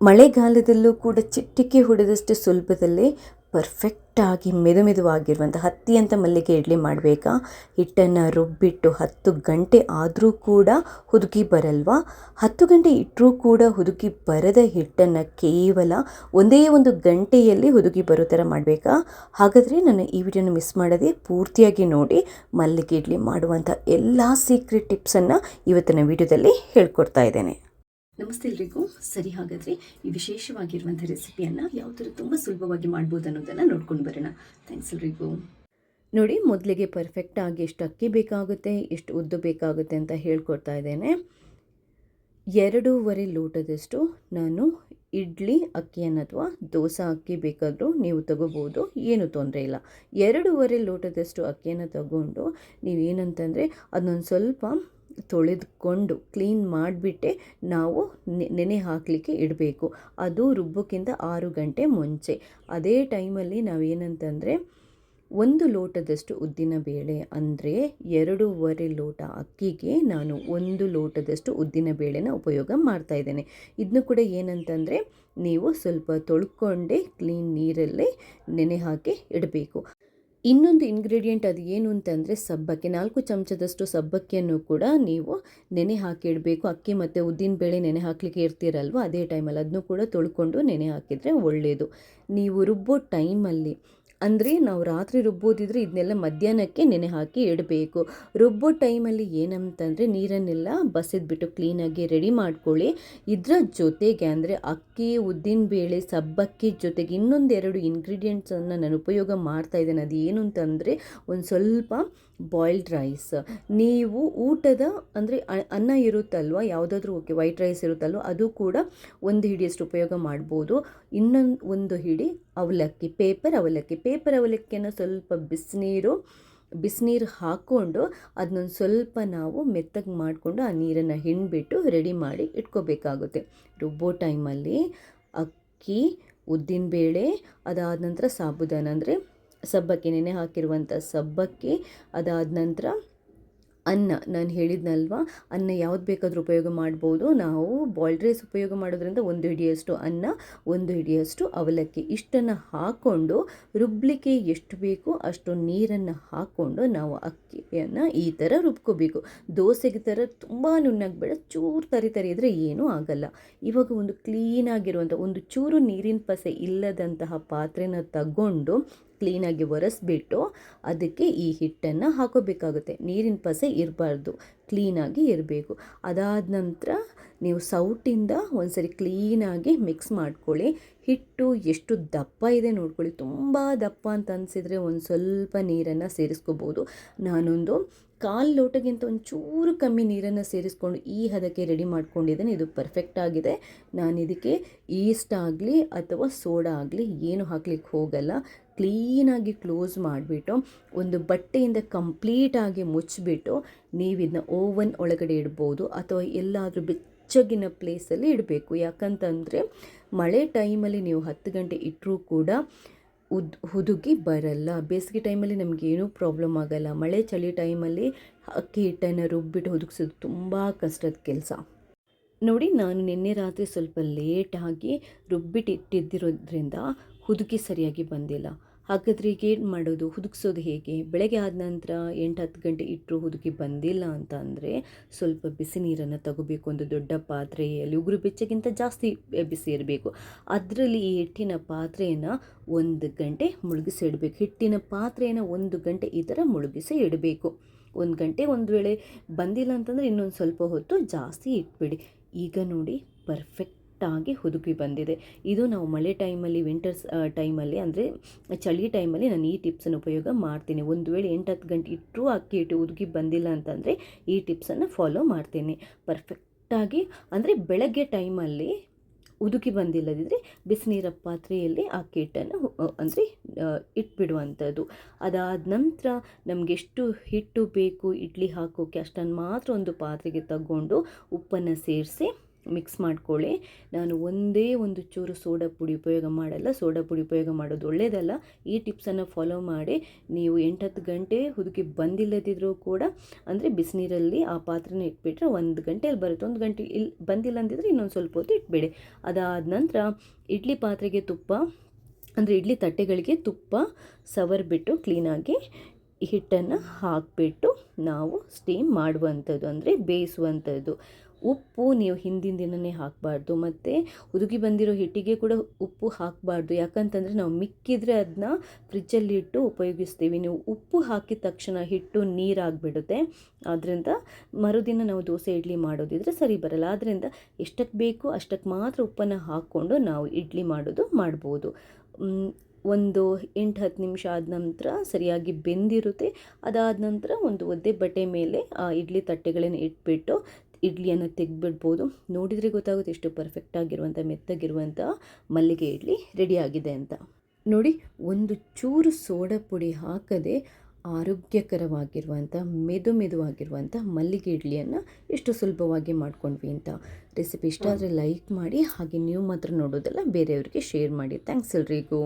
ಮಳೆಗಾಲದಲ್ಲೂ ಕೂಡ ಚಿಟಿಕೆ ಹೊಡೆದಷ್ಟು ಸುಲಭದಲ್ಲೇ ಪರ್ಫೆಕ್ಟಾಗಿ ಮೆದು ಮೆದುವಾಗಿರುವಂಥ ಹತ್ತಿ ಅಂತ ಮಲ್ಲಿಗೆ ಇಡ್ಲಿ ಮಾಡಬೇಕಾ? ಹಿಟ್ಟನ್ನು ರುಬ್ಬಿಟ್ಟು ಹತ್ತು ಗಂಟೆ ಆದರೂ ಕೂಡ ಹುದುಗಿ ಬರಲ್ವಾ? ಹತ್ತು ಗಂಟೆ ಇಟ್ಟರೂ ಕೂಡ ಹುದುಗಿ ಬರದ ಹಿಟ್ಟನ್ನು ಕೇವಲ ಒಂದೇ ಒಂದು ಗಂಟೆಯಲ್ಲಿ ಹುದುಗಿ ಬರೋ ಥರ ಮಾಡಬೇಕಾ? ಹಾಗಾದರೆ ನನ್ನ ಈ ವಿಡಿಯೋನ ಮಿಸ್ ಮಾಡದೆ ಪೂರ್ತಿಯಾಗಿ ನೋಡಿ ಮಲ್ಲಿಗೆ ಇಡ್ಲಿ ಮಾಡುವಂಥ ಎಲ್ಲ ಸೀಕ್ರೆಟ್ ಟಿಪ್ಸನ್ನು ಇವತ್ತಿನ ವಿಡಿಯೋದಲ್ಲಿ ಹೇಳ್ಕೊಡ್ತಾ ಇದ್ದೇನೆ. ನಮಸ್ತೆ ಎಲ್ರಿಗೂ. ಸರಿ ಹಾಗಾದರೆ ಈ ವಿಶೇಷವಾಗಿರುವಂಥ ರೆಸಿಪಿಯನ್ನು ಯಾವ ಥರ ತುಂಬ ಸುಲಭವಾಗಿ ಮಾಡ್ಬೋದು ಅನ್ನೋದನ್ನು ನೋಡ್ಕೊಂಡು ಬರೋಣ. ಥ್ಯಾಂಕ್ಸ್ ಎಲ್ರಿಗೂ. ನೋಡಿ, ಮೊದಲಿಗೆ ಪರ್ಫೆಕ್ಟಾಗಿ ಎಷ್ಟು ಅಕ್ಕಿ ಬೇಕಾಗುತ್ತೆ, ಎಷ್ಟು ಉದ್ದು ಬೇಕಾಗುತ್ತೆ ಅಂತ ಹೇಳ್ಕೊಡ್ತಾ ಇದ್ದೇನೆ. ಎರಡೂವರೆ ಲೋಟದಷ್ಟು ನಾನು ಇಡ್ಲಿ ಅಕ್ಕಿಯನ್ನು ಅಥವಾ ದೋಸೆ ಅಕ್ಕಿ ಬೇಕಾದರೂ ನೀವು ತಗೋಬೋದು, ಏನು ತೊಂದರೆ ಇಲ್ಲ. ಎರಡೂವರೆ ಲೋಟದಷ್ಟು ಅಕ್ಕಿಯನ್ನು ತಗೊಂಡು ನೀವೇನಂತಂದರೆ, ಅದನ್ನೊಂದು ಸ್ವಲ್ಪ ತೊಳೆದುಕೊಂಡು ಕ್ಲೀನ್ ಮಾಡಿಬಿಟ್ಟೆ, ನಾವು ನೆನೆ ಹಾಕಲಿಕ್ಕೆ ಇಡಬೇಕು. ಅದು ರುಬ್ಬಕ್ಕಿಂತ ಆರು ಗಂಟೆ ಮುಂಚೆ. ಅದೇ ಟೈಮಲ್ಲಿ ನಾವೇನಂತಂದರೆ, ಒಂದು ಲೋಟದಷ್ಟು ಉದ್ದಿನ ಬೇಳೆ, ಅಂದರೆ ಎರಡೂವರೆ ಲೋಟ ಅಕ್ಕಿಗೆ ನಾನು ಒಂದು ಲೋಟದಷ್ಟು ಉದ್ದಿನ ಬೇಳೆನ ಉಪಯೋಗ ಮಾಡ್ತಾ ಇದ್ದೇನೆ. ಇದನ್ನು ಕೂಡ ಏನಂತಂದರೆ, ನೀವು ಸ್ವಲ್ಪ ತೊಳ್ಕೊಂಡೆ ಕ್ಲೀನ್ ನೀರಲ್ಲೇ ನೆನೆ ಹಾಕಿ ಇಡಬೇಕು. ಇನ್ನೊಂದು ಇಂಗ್ರೀಡಿಯೆಂಟ್ ಅದು ಏನು ಅಂತಂದರೆ ಸಬ್ಬಕ್ಕಿ, ನಾಲ್ಕು ಚಮಚದಷ್ಟು ಸಬ್ಬಕ್ಕಿಯನ್ನು ಕೂಡ ನೀವು ನೆನೆ ಹಾಕಿಡಬೇಕು. ಅಕ್ಕಿ ಮತ್ತು ಉದ್ದಿನ ಬೇಳೆ ನೆನೆ ಹಾಕಲಿಕ್ಕೆ ಇರ್ತೀರಲ್ವ, ಅದೇ ಟೈಮಲ್ಲಿ ಅದನ್ನು ಕೂಡ ತೊಳ್ಕೊಂಡು ನೆನೆ ಹಾಕಿದರೆ ಒಳ್ಳೆಯದು ನೀವು ರುಬ್ಬೋ ಟೈಮಲ್ಲಿ ಅಂದರೆ ನಾವು ರಾತ್ರಿ ರುಬ್ಬೋದಿದ್ರೆ ಇದನ್ನೆಲ್ಲ ಮಧ್ಯಾಹ್ನಕ್ಕೆ ನೆನೆ ಹಾಕಿ ಇಡಬೇಕು. ರುಬ್ಬೋ ಟೈಮಲ್ಲಿ ಏನಂತಂದರೆ ನೀರನ್ನೆಲ್ಲ ಬಸಿದ್ಬಿಟ್ಟು ಕ್ಲೀನಾಗಿ ರೆಡಿ ಮಾಡ್ಕೊಳ್ಳಿ. ಇದರ ಜೊತೆಗೆ ಅಂದರೆ ಅಕ್ಕಿ, ಉದ್ದಿನ ಬೇಳೆ, ಸಬ್ಬಕ್ಕಿ ಜೊತೆಗೆ ಇನ್ನೊಂದೆರಡು ಇಂಗ್ರೀಡಿಯೆಂಟ್ಸನ್ನು ನಾನು ಉಪಯೋಗ ಮಾಡ್ತಾ ಇದ್ದೇನೆ. ಅದು ಏನು ಅಂತಂದರೆ ಒಂದು ಸ್ವಲ್ಪ ಬಾಯ್ಲ್ಡ್ ರೈಸ್ ನೀವು ಊಟದ ಅಂದರೆ ಅನ್ನ ಇರುತ್ತಲ್ವ, ಯಾವುದಾದ್ರೂ ಓಕೆ ವೈಟ್ ರೈಸ್ ಇರುತ್ತಲ್ವ, ಅದು ಕೂಡ ಒಂದು ಹಿಡಿಯಷ್ಟು ಉಪಯೋಗ ಮಾಡ್ಬೋದು. ಇನ್ನೊಂದು ಒಂದು ಹಿಡಿ ಅವಲಕ್ಕಿ ಪೇಪರ್ ಅವಲಕ್ಕಿ. ಪೇಪರ್ ಅವಲಕ್ಕಿಯನ್ನು ಸ್ವಲ್ಪ ಬಿಸಿನೀರು ಬಿಸಿನೀರು ಹಾಕ್ಕೊಂಡು ಅದನ್ನೊಂದು ಸ್ವಲ್ಪ ನಾವು ಮೆತ್ತಗೆ ಮಾಡಿಕೊಂಡು ಆ ನೀರನ್ನು ಹಿಂಡ್ಬಿಟ್ಟು ರೆಡಿ ಮಾಡಿ ಇಟ್ಕೋಬೇಕಾಗುತ್ತೆ. ರುಬ್ಬೋ ಟೈಮಲ್ಲಿ ಅಕ್ಕಿ, ಉದ್ದಿನಬೇಳೆ, ಅದಾದ ನಂತರ ಸಾಬುದಾನ ಅಂದರೆ ಸಬ್ಬಕ್ಕಿ, ನೆನೆ ಹಾಕಿರುವಂಥ ಸಬ್ಬಕ್ಕಿ ಅದಾದ ನಂತರ ಅನ್ನ. ನಾನು ಹೇಳಿದ್ನಲ್ವ, ಅನ್ನ ಯಾವ್ದು ಬೇಕಾದರೂ ಉಪಯೋಗ ಮಾಡ್ಬೋದು. ನಾವು ಬಾಯ್ಲ್ಡ್ ರೈಸ್ ಉಪಯೋಗ ಮಾಡೋದ್ರಿಂದ ಒಂದು ಹಿಡಿಯಷ್ಟು ಅನ್ನ, ಒಂದು ಹಿಡಿಯಷ್ಟು ಅವಲಕ್ಕಿ. ಇಷ್ಟನ್ನು ಹಾಕ್ಕೊಂಡು ರುಬ್ಲಿಕ್ಕೆ ಎಷ್ಟು ಬೇಕೋ ಅಷ್ಟು ನೀರನ್ನು ಹಾಕ್ಕೊಂಡು ನಾವು ಅಕ್ಕಿಯನ್ನು ಈ ಥರ ರುಬ್ಕೋಬೇಕು. ದೋಸೆಗೆ ಥರ ತುಂಬ ನುಣ್ಣಗೆ ಬೇಡ, ಚೂರು ತರಿ ತರಿ ಇದ್ದರೆ ಏನೂ ಆಗಲ್ಲ. ಇವಾಗ ಒಂದು ಕ್ಲೀನಾಗಿರುವಂಥ ಒಂದು ಚೂರು ನೀರಿನ ಪಸೆ ಇಲ್ಲದಂತಹ ಪಾತ್ರೆನ ತಗೊಂಡು ಕ್ಲೀನಾಗಿ ಒರೆಸ್ಬಿಟ್ಟು ಅದಕ್ಕೆ ಈ ಹಿಟ್ಟನ್ನು ಹಾಕೋಬೇಕಾಗುತ್ತೆ. ನೀರಿನ ಪಸೆ ಇರಬಾರ್ದು, ಕ್ಲೀನಾಗಿ ಇರಬೇಕು. ಅದಾದ ನಂತರ ನೀವು ಸೌಟಿಂದ ಒಂದ್ಸರಿ ಕ್ಲೀನಾಗಿ ಮಿಕ್ಸ್ ಮಾಡ್ಕೊಳ್ಳಿ. ಹಿಟ್ಟು ಎಷ್ಟು ದಪ್ಪ ಇದೆ ನೋಡ್ಕೊಳ್ಳಿ. ತುಂಬ ದಪ್ಪ ಅಂತ ಅನಿಸಿದರೆ ಒಂದು ಸ್ವಲ್ಪ ನೀರನ್ನು ಸೇರಿಸ್ಕೋಬೋದು. ನಾನೊಂದು ಕಾಲು ಲೋಟಗಿಂತ ಒಂಚೂರು ಚೂರು ಕಮ್ಮಿ ನೀರನ್ನು ಸೇರಿಸ್ಕೊಂಡು ಈ ಹದಕ್ಕೆ ರೆಡಿ ಮಾಡ್ಕೊಂಡಿದ್ದೇನೆ. ಇದು ಪರ್ಫೆಕ್ಟ್ ಆಗಿದೆ. ನಾನು ಇದಕ್ಕೆ ಈಸ್ಟ್ ಆಗಲಿ ಅಥವಾ ಸೋಡಾ ಆಗಲಿ ಏನು ಹಾಕ್ಲಿಕ್ಕೆ ಹೋಗಲ್ಲ. ಕ್ಲೀನಾಗಿ ಕ್ಲೋಸ್ ಮಾಡಿಬಿಟ್ಟು ಒಂದು ಬಟ್ಟೆಯಿಂದ ಕಂಪ್ಲೀಟಾಗಿ ಮುಚ್ಚಿಬಿಟ್ಟು ನೀವು ಇದನ್ನ ಓವನ್ ಒಳಗಡೆ ಇಡ್ಬೋದು ಅಥವಾ ಎಲ್ಲಾದರೂ ಬೆಚ್ಚಗಿನ ಪ್ಲೇಸಲ್ಲಿ ಇಡಬೇಕು. ಯಾಕಂತಂದರೆ ಮಳೆ ಟೈಮಲ್ಲಿ ನೀವು ಹತ್ತು ಗಂಟೆ ಇಟ್ಟರೂ ಕೂಡ ಉದ್, ಹುದುಗಿ ಬರಲ್ಲ. ಬೇಸಿಗೆ ಟೈಮಲ್ಲಿ ನಮಗೇನೂ ಪ್ರಾಬ್ಲಮ್ ಆಗಲ್ಲ. ಮಳೆ ಚಳಿ ಟೈಮಲ್ಲಿ ಅಕ್ಕಿ, ಹಿಟ್ಟನ್ನು ರುಬ್ಬಿಟ್ಟು ಹುದುಗಿಸೋದು ತುಂಬ ಕಷ್ಟದ ಕೆಲಸ. ನೋಡಿ, ನಾನು ನಿನ್ನೆ ರಾತ್ರಿ ಸ್ವಲ್ಪ ಲೇಟಾಗಿ ರುಬ್ಬಿಟ್ಟು ಇಟ್ಟಿದ್ದಿರೋದ್ರಿಂದ ಹುದುಗಿ ಸರಿಯಾಗಿ ಬಂದಿಲ್ಲ. ಹಾಗಾದರೆ ಈಗ ಏನು ಮಾಡೋದು, ಹುದುಗಿಸೋದು ಹೇಗೆ? ಬೆಳಗ್ಗೆ ಆದ ನಂತರ ಎಂಟು ಹತ್ತು ಗಂಟೆ ಇಟ್ಟರು ಹುದುಗಿ ಬಂದಿಲ್ಲ ಅಂತ ಅಂದರೆ ಸ್ವಲ್ಪ ಬಿಸಿ ನೀರನ್ನು ತಗೋಬೇಕು, ಒಂದು ದೊಡ್ಡ ಪಾತ್ರೆಯಲ್ಲಿ ಉಗುರು ಬೆಚ್ಚಗಿಂತ ಜಾಸ್ತಿ ಬಿಸಿ ಇರಬೇಕು. ಅದರಲ್ಲಿ ಈ ಹಿಟ್ಟಿನ ಪಾತ್ರೆಯನ್ನು ಒಂದು ಗಂಟೆ ಮುಳುಗಿಸಿ ಇಡಬೇಕು. ಹಿಟ್ಟಿನ ಪಾತ್ರೆಯನ್ನು ಒಂದು ಗಂಟೆ ಈ ಥರ ಮುಳುಗಿಸಿ ಇಡಬೇಕು. ಒಂದು ಗಂಟೆ ಒಂದು ವೇಳೆ ಬಂದಿಲ್ಲ ಅಂತಂದರೆ ಇನ್ನೊಂದು ಸ್ವಲ್ಪ ಹೊತ್ತು ಜಾಸ್ತಿ ಇಟ್ಬಿಡಿ. ಈಗ ನೋಡಿ ಪರ್ಫೆಕ್ಟ್ ಆಗಿ ಹುದುಗಿ ಬಂದಿದೆ. ಇದು ನಾವು ಮಳೆ ಟೈಮಲ್ಲಿ ವಿಂಟರ್ಸ್ ಟೈಮಲ್ಲಿ ಅಂದರೆ ಚಳಿ ಟೈಮಲ್ಲಿ ನಾನು ಈ ಟಿಪ್ಸನ್ನು ಉಪಯೋಗ ಮಾಡ್ತೀನಿ. ಒಂದು ವೇಳೆ ಎಂಟು ಹತ್ತು ಗಂಟೆ ಇಟ್ಟರೂ ಅಕ್ಕಿ ಹಿಟ್ಟು ಹುದುಗಿ ಬಂದಿಲ್ಲ ಅಂತಂದರೆ ಈ ಟಿಪ್ಸನ್ನು ಫಾಲೋ ಮಾಡ್ತೀನಿ. ಪರ್ಫೆಕ್ಟಾಗಿ ಅಂದರೆ ಬೆಳಗ್ಗೆ ಟೈಮಲ್ಲಿ ಉದುಕಿ ಬಂದಿಲ್ಲದಿದ್ದರೆ ಬಿಸಿನೀರ ಪಾತ್ರೆಯಲ್ಲಿ ಆ ಹಿಟ್ಟನ್ನು ಅಂದರೆ ಇಟ್ಬಿಡುವಂಥದ್ದು. ಅದಾದ ನಂತರ ನಮಗೆ ಎಷ್ಟು ಹಿಟ್ಟು ಬೇಕು, ಇಡ್ಲಿ ಹಾಕೋಕ್ಕೆ ಅಷ್ಟನ್ನು ಮಾತ್ರ ಒಂದು ಪಾತ್ರೆಗೆ ತಗೊಂಡು ಉಪ್ಪನ್ನು ಸೇರಿಸಿ ಮಿಕ್ಸ್ ಮಾಡ್ಕೊಳ್ಳಿ. ನಾನು ಒಂದೇ ಒಂದು ಚೂರು ಸೋಡಾ ಪುಡಿ ಉಪಯೋಗ ಮಾಡಲ್ಲ. ಸೋಡಾ ಪುಡಿ ಉಪಯೋಗ ಮಾಡೋದು ಒಳ್ಳೆಯದಲ್ಲ ಈ ಟಿಪ್ಸನ್ನು ಫಾಲೋ ಮಾಡಿ. ನೀವು ಎಂಟತ್ತು ಗಂಟೆ ಹುದುಗಿ ಬಂದಿಲ್ಲದಿದ್ದರೂ ಕೂಡ, ಅಂದರೆ ಬಿಸಿನೀರಲ್ಲಿ ಆ ಪಾತ್ರೆನ ಇಟ್ಬಿಟ್ರೆ ಒಂದು ಗಂಟೆಯಲ್ಲಿ ಬರುತ್ತೆ. ಒಂದು ಗಂಟೆ ಇಲ್ಲಿ ಬಂದಿಲ್ಲ ಅಂದಿದ್ರೆ ಇನ್ನೊಂದು ಸ್ವಲ್ಪ ಹೊತ್ತು ಇಟ್ಬಿಡಿ. ಅದಾದ ನಂತರ ಇಡ್ಲಿ ಪಾತ್ರೆಗೆ ತುಪ್ಪ, ಅಂದರೆ ಇಡ್ಲಿ ತಟ್ಟೆಗಳಿಗೆ ತುಪ್ಪ ಸವರ್ ಬಿಟ್ಟು ಕ್ಲೀನಾಗಿ ಹಿಟ್ಟನ್ನು ಹಾಕಿಬಿಟ್ಟು ನಾವು ಸ್ಟೀಮ್ ಮಾಡುವಂಥದ್ದು, ಅಂದರೆ ಬೇಯಿಸುವಂಥದ್ದು. ಉಪ್ಪು ನೀವು ಹಿಂದಿನ ದಿನವೇ ಹಾಕಬಾರ್ದು. ಮತ್ತು ಹುದುಗಿ ಬಂದಿರೋ ಹಿಟ್ಟಿಗೆ ಕೂಡ ಉಪ್ಪು ಹಾಕಬಾರ್ದು. ಯಾಕಂತಂದರೆ ನಾವು ಮಿಕ್ಕಿದ್ರೆ ಅದನ್ನ ಫ್ರಿಜ್ಜಲ್ಲಿ ಇಟ್ಟು ಉಪಯೋಗಿಸ್ತೀವಿ. ನೀವು ಉಪ್ಪು ಹಾಕಿದ ತಕ್ಷಣ ಹಿಟ್ಟು ನೀರಾಗಿಬಿಡುತ್ತೆ. ಆದ್ದರಿಂದ ಮರುದಿನ ನಾವು ದೋಸೆ, ಇಡ್ಲಿ ಮಾಡೋದಿದ್ರೆ ಸರಿ ಬರಲ್ಲ. ಆದ್ದರಿಂದ ಎಷ್ಟಕ್ಕೆ ಬೇಕು ಅಷ್ಟಕ್ಕೆ ಮಾತ್ರ ಉಪ್ಪನ್ನು ಹಾಕ್ಕೊಂಡು ನಾವು ಇಡ್ಲಿ ಮಾಡೋದು ಮಾಡ್ಬೋದು. ಒಂದು ಎಂಟು, ಹತ್ತು ನಿಮಿಷ ಆದ ನಂತರ ಸರಿಯಾಗಿ ಬೆಂದಿರುತ್ತೆ. ಅದಾದ ನಂತರ ಒಂದು ಒದ್ದೆ ಬಟ್ಟೆ ಮೇಲೆ ಆ ಇಡ್ಲಿ ತಟ್ಟೆಗಳನ್ನು ಇಟ್ಬಿಟ್ಟು ಇಡ್ಲಿಯನ್ನು ತೆಗೆದ್ಬಿಡ್ಬೋದು. ನೋಡಿದರೆ ಗೊತ್ತಾಗುತ್ತೆ ಎಷ್ಟು ಪರ್ಫೆಕ್ಟ್ ಆಗಿರುವಂಥ ಮೆತ್ತಗಿರುವಂಥ ಮಲ್ಲಿಗೆ ಇಡ್ಲಿ ರೆಡಿಯಾಗಿದೆ ಅಂತ. ನೋಡಿ ಒಂದು ಚೂರು ಸೋಡಾ ಪುಡಿ ಹಾಕದೆ ಆರೋಗ್ಯಕರವಾಗಿರುವಂಥ ಮೆದು ಮೆದುವಾಗಿರುವಂಥ ಮಲ್ಲಿಗೆ ಇಡ್ಲಿಯನ್ನು ಎಷ್ಟು ಸುಲಭವಾಗಿ ಮಾಡ್ಕೊಂಡ್ವಿ ಅಂತ. ರೆಸಿಪಿ ಇಷ್ಟ ಆದರೆ ಲೈಕ್ ಮಾಡಿ ಹಾಗೆ ನೀವು ಮಾತ್ರ ನೋಡೋದಲ್ಲ ಬೇರೆಯವ್ರಿಗೆ ಶೇರ್ ಮಾಡಿ. ಥ್ಯಾಂಕ್ಸ್ ಎಲ್ರಿಗೂ.